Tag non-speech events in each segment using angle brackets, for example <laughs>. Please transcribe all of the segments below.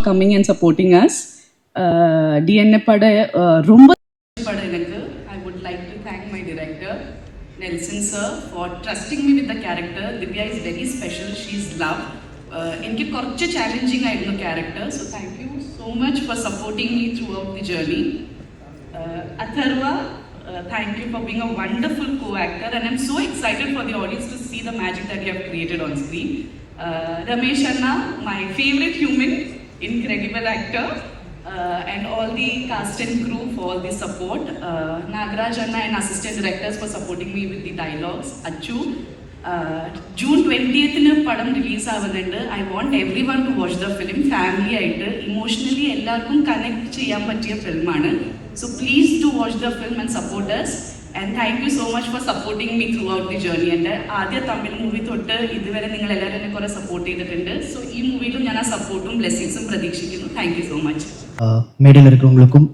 coming and supporting us. Uh, DNA பட uh, ரொம்ப பட எனக்கு I would like to thank my director Nelson sir for trusting me with the character. Divya is very special. She's love. Uh, എനിക്ക് കുറച്ച് challenging ആയിരുന്നു character so thank you so much for supporting me throughout the journey Atharva thank you for being a wonderful co actor and I am so excited for the audience to see the magic that you have created on screen Ramesh anna my favourite human incredible actor uh, and all the cast and crew for all the support. Uh, Nagraj and assistant directors for supporting me with the dialogues. Achu. June ട്വന്റിയത്തിന് പടം release ആവുന്നുണ്ട് I want everyone to watch the film family ആയിട്ട് emotionally എല്ലാവർക്കും connect ചെയ്യാൻ പറ്റിയ ഫിലിമാണ് so please to watch the film and supporters and thank you so much for supporting me throughout the journey എൻ്റെ ആദ്യ Tamil movie തൊട്ട് ഇതുവരെ നിങ്ങൾ എല്ലാവരും എന്നെ കുറേ സപ്പോർട്ട് ചെയ്തിട്ടുണ്ട് സോ ഈ മൂവിയിലും ഞാൻ ആ സപ്പോർട്ടും ബ്ലെസ്സിങ്സും പ്രതീക്ഷിക്കുന്നു താങ്ക് യു സോ മച്ച് ஆஹ் மேடையில் இருக்கிறவங்களுக்கும்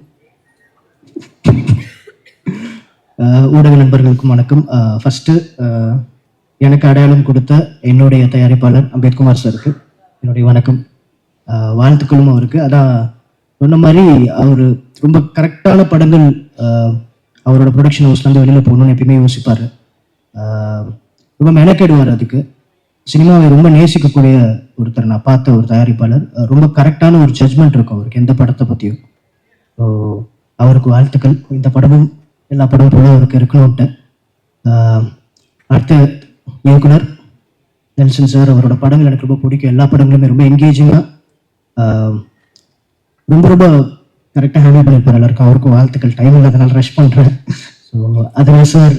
ஆஹ் ஊடக நண்பர்களுக்கும் வணக்கம் ஃபஸ்ட்டு எனக்கு அடையாளம் கொடுத்த என்னுடைய தயாரிப்பாளர் அம்பேத்குமார் சாருக்கு என்னுடைய வணக்கம் ஆஹ் வாழ்த்துக்களும் அவருக்கு அதான் சொன்ன மாதிரி அவர் ரொம்ப கரெக்டான படங்கள் ஆஹ் அவரோட ப்ரொடக்ஷன் ஹவுஸ்லேருந்து வெளியில் போகணும்னு எப்பயுமே யோசிப்பார். ரொம்ப மெனக்கெடுவார் அதுக்கு. சினிமாவை ரொம்ப நேசிக்கக்கூடிய ஒருத்தர் நான் பார்த்த ஒரு தயாரிப்பாளர். ரொம்ப கரெக்டான ஒரு ஜட்மெண்ட் இருக்கும் அவருக்கு எந்த படத்தை பற்றியும் ஸோ அவருக்கு வாழ்த்துக்கள். இந்த படமும் எல்லா படமும் போல அவருக்கு இருக்கணும்ட்டு. அடுத்த இயக்குனர் நெல்சன் சார் அவரோட படங்கள் எனக்கு ரொம்ப பிடிக்கும். எல்லா படங்களுமே ரொம்ப என்கேஜிங்காக ரொம்ப ரொம்ப கரெக்டாக ஹேண்டில் பண்ணியிருப்பார் எல்லாருக்கும் அவருக்கும் வாழ்த்துக்கள். டைம் இல்லாதனால ரஷ் பண்ணுறேன் ஸோ அதில் சார்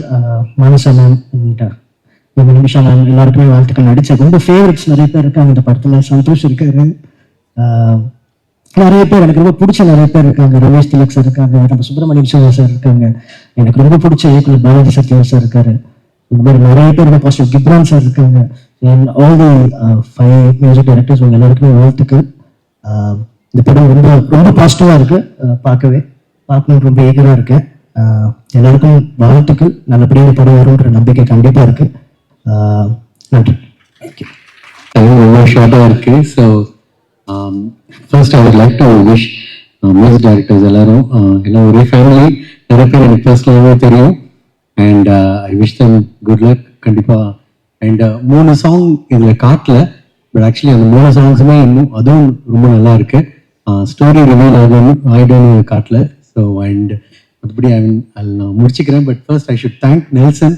மானசா மேம் நிமிஷம் மேம் எல்லாருக்குமே வாழ்த்துக்கள் நடித்தது ரொம்ப ஃபேவரட்ஸ் நிறைய பேர் இருக்காங்க இந்த படத்தில். சந்தோஷ் இருக்காரு. ஆஹ் நிறைய பேர் எனக்கு ரொம்ப பிடிச்ச நிறைய பேர் இருக்காங்க. ரமேஷ் திலக் சார் இருக்காங்க. நம்ம சுப்பிரமணியம் சிவா சார் இருக்காங்க. எனக்கு ரொம்ப பிடிச்ச இயக்குனர் பாலாஜி சத்யன் சார் இருக்காரு. இந்த மாதிரி நிறைய பேர் ரொம்ப பாசிட்டிவ் கிப்ரான் சார் இருக்காங்க. All the five music directors உங்க எல்லாருக்குமே வாழ்த்துக்கள். ஆஹ் இந்த படம் ரொம்ப ரொம்ப பாசிட்டிவாக இருக்கு. பார்க்கவே. பார்க்கணும் ரொம்ப ஈகராக இருக்கேன் எல்லாருக்கும் வாழ்த்துக்கள். நல்லபடியாக படம் வரும்ன்ற நம்பிக்கை கண்டிப்பாக இருக்கு. நன்றி. தேங்க்யூ ரொம்ப ஷார்ட்டாக இருக்கு. So first I would like to wish music directors எல்லாரும் uh, எல்லாம் ஒரே ஃபேமிலி நிறைய பேர் எனக்கு பர்சனலாகவே தெரியும். And I wish them good luck கண்டிப்பாக அண்ட் மூணு சாங் இதில் காட்டல. பட் ஆக்சுவலி அந்த மூணு சாங்ஸுமே இன்னும் அதுவும் ரொம்ப நல்லா இருக்கு. ஸ்டோரி ரிவீல் ஆகணும் ஆயிடும்னு காட்டல. ஸோ அண்ட் மற்றபடி ஐ மீன் நான் முடிச்சுக்கிறேன். But first I should thank Nelson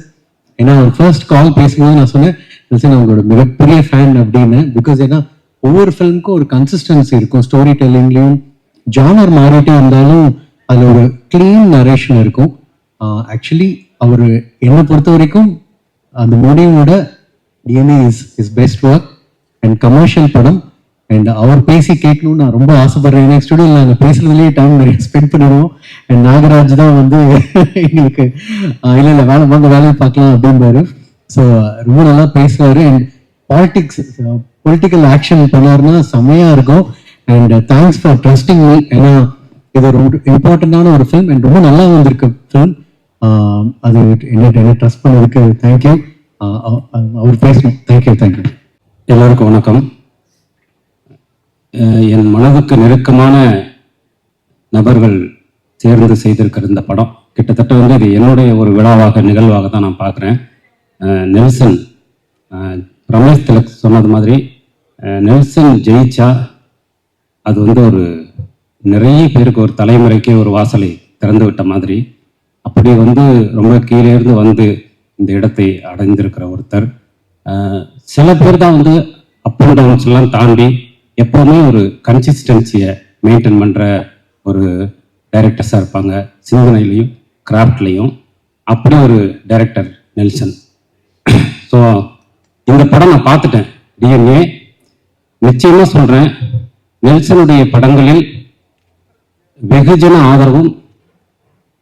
ஏன்னா அவர் ஃபர்ஸ்ட் கால் பேசும்போது நான் சொன்னேன் நெல்சன் அவங்களோட மிகப்பெரிய ஃபேன் அப்படின்னு. பிகாஸ் ஏன்னா ஒவ்வொரு ஃபிலிம்க்கும் ஒரு கன்சிஸ்டன்சி இருக்கும். ஸ்டோரி டெல்லிங்லையும் ஜானர் மாறிட்டே இருந்தாலும் அதில் ஒரு க்ளீன் நரேஷன் இருக்கும். ஆக்சுவலி அவர் என்னை பொறுத்த வரைக்கும் அந்த மோடியோட DNA is is best work and commercial படம் அண்ட் அவர் பேசி கேட்கணும்னு நான் ரொம்ப ஆசைப்படுறேன். ஏன்னா ஸ்டுடியோ நாங்கள் பேசுறதுலேயே டைம் நிறைய ஸ்பெண்ட் பண்ணிடுவோம் அண்ட் நாகராஜ் தான் வந்து <laughs> எங்களுக்கு இல்லை இல்லை வேலை வாங்க வேலையை பார்க்கலாம் அப்படிம்பாரு. ஸோ ரொம்ப நல்லா பேசுவார் அண்ட் பாலிட்டிக்ஸ் பொலிட்டிக்கல் ஆக்ஷன் பண்ணாருன்னா செம்மையாக இருக்கும். And thanks for trusting me ஏன்னா இது ரொம்ப இம்பார்ட்டண்டான ஒரு ஃபிலிம் அண்ட் ரொம்ப நல்லா வந்திருக்கு ஃபிலிம் அது என்ன என்ன ட்ரஸ்ட் பண்ணதுக்கு தேங்க்யூ அவர் பேசணும். தேங்க்யூ தேங்க்யூ எல்லோருக்கும் வணக்கம். என் மனதுக்கு நெருக்கமான நபர்கள் தேர்ந்து செய்திருக்கிற இந்த படம். கிட்டத்தட்ட வந்து இது என்னுடைய ஒரு விழாவாக நிகழ்வாக தான் நான் பார்க்குறேன். நெல்சன் ரமேஷ் திலக் சொன்னது மாதிரி நெல்சன் ஜெயிச்சா அது வந்து ஒரு நிறைய பேருக்கு ஒரு தலைமுறைக்கே ஒரு வாசலை திறந்து விட்ட மாதிரி அப்படி வந்து ரொம்ப கீழே இருந்து வந்து இந்த இடத்தை அடைந்திருக்கிற ஒருத்தர். சில பேர் தான் வந்து அப் அண்ட் டவுன்ஸ் எல்லாம் தாண்டி எப்போவுமே ஒரு கன்சிஸ்டன்சியை மெயின்டைன் பண்ணுற ஒரு டைரக்டர்ஸாக இருப்பாங்க. சிந்தனையிலையும் கிராஃப்ட்லையும் அப்படி ஒரு டைரக்டர் நெல்சன். ஸோ இந்த படம் நான் பார்த்துட்டேன். டிஎன்ஏ நிச்சயமாக சொல்கிறேன் நெல்சனுடைய படங்களில் வெகுஜன ஆதரவும்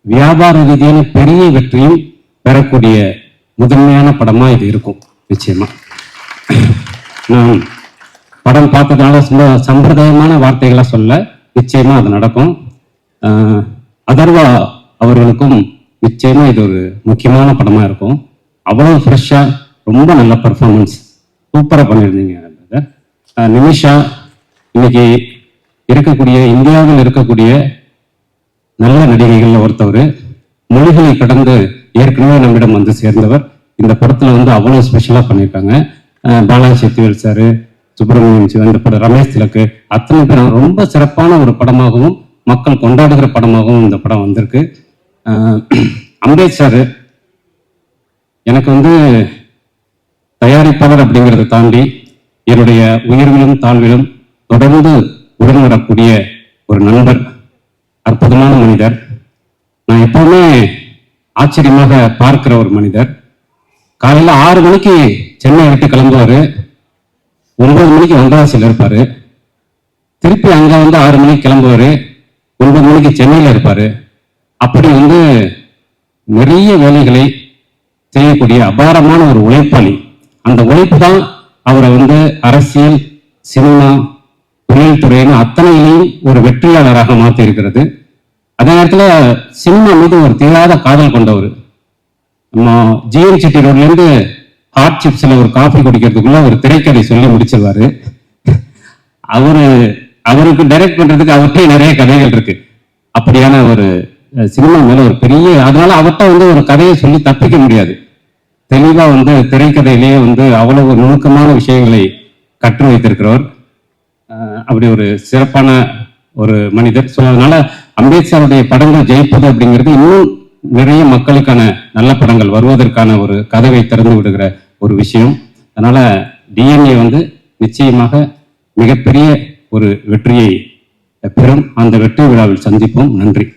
வியாபார ரீதியான பெரிய வெற்றியும் பெறக்கூடிய முதன்மையான படமாக இது இருக்கும். நிச்சயமாக நான் படம் பார்த்ததுனால சும்மா சம்பிரதாயமான வார்த்தைகளை சொல்ல நிச்சயமா அது நடக்கும். அதர்வா அவர்களுக்கும் நிச்சயமா இது ஒரு முக்கியமான படமா இருக்கும். அவ்வளவு ஃப்ரெஷ்ஷா ரொம்ப நல்ல பர்ஃபார்மன்ஸ் சூப்பரா பண்ணியிருந்தீங்க நிமிஷா இன்னைக்கு இருக்கக்கூடிய இந்தியாவில் இருக்கக்கூடிய நல்ல நடிகைகள்ல ஒருத்தவர் மொழிகளை கடந்து ஏற்கனவே நம்மிடம் வந்து சேர்ந்தவர். இந்த படத்துல வந்து அவ்வளவு ஸ்பெஷலா பண்ணியிருக்காங்க. பாலாஜி சக்திவேல் சாரு சுப்பிரமணியம் சிவன் இந்த படம் ரமேஷ் திலக்கு அத்தனை பேரும் ரொம்ப சிறப்பான ஒரு படமாகவும் மக்கள் கொண்டாடுகிற படமாகவும் இந்த படம் வந்திருக்கு. அம்பேத்கர் எனக்கு வந்து தயாரிப்பாளர் அப்படிங்கிறத தாண்டி என்னுடைய உயர்விலும் தாழ்விலும் தொடர்ந்து உடன் வரக்கூடிய ஒரு நண்பர் அற்புதமான மனிதர். நான் எப்பவுமே ஆச்சரியமாக பார்க்கிற ஒரு மனிதர். காலையில ஆறு மணிக்கு சென்னை விட்டு கிளம்புவார். ஒன்பது மணிக்கு வந்தவாசியில் இருப்பார். திருப்பி அங்கே வந்து ஆறு மணிக்கு கிளம்புவார். ஒன்பது மணிக்கு சென்னையில் இருப்பார். அப்படி வந்து நிறைய வேலைகளை செய்யக்கூடிய அபாரமான ஒரு உழைப்பாளி. அந்த உழைப்பு தான் அவரை வந்து அரசியல் சினிமா தொழில்துறைன்னு அத்தனையிலையும் ஒரு வெற்றியாளராக மாற்றி இருக்கிறது அதே நேரத்தில் சினிமா மீது ஒரு தீராத காதல் கொண்டவர். நம்ம ஜிஎன் செட்டி ரோட்லேருந்து ஹாட் சிப்ஸ்ல ஒரு காஃபி குடிக்கிறதுக்குள்ள ஒரு திரைக்கதை சொல்லி முடிச்சிருவாரு. அவரு அவருக்கு டைரக்ட் பண்றதுக்கு அவர்கிட்ட நிறைய கதைகள் இருக்கு. அப்படியான ஒரு சினிமா மேல ஒரு பெரிய அதனால அவர்கிட்ட வந்து ஒரு கதையை சொல்லி தப்பிக்க முடியாது. தெளிவா வந்து திரைக்கதையிலேயே வந்து அவ்வளவு நுணுக்கமான விஷயங்களை கற்று வைத்திருக்கிறவர். அப்படி ஒரு சிறப்பான ஒரு மனிதர். ஸோ அதனால அம்பேத்கருடைய படங்கள் ஜெயிப்பது அப்படிங்கிறது இன்னும் நிறைய மக்களுக்கான நல்ல படங்கள் வருவதற்கான ஒரு கதவை திறந்து விடுகிற ஒரு விஷயம். அதனால டிஎன்ஏ வந்து நிச்சயமாக மிகப்பெரிய ஒரு வெற்றியை பெறும். அந்த வெற்றி விழாவில் சந்திப்போம். நன்றி.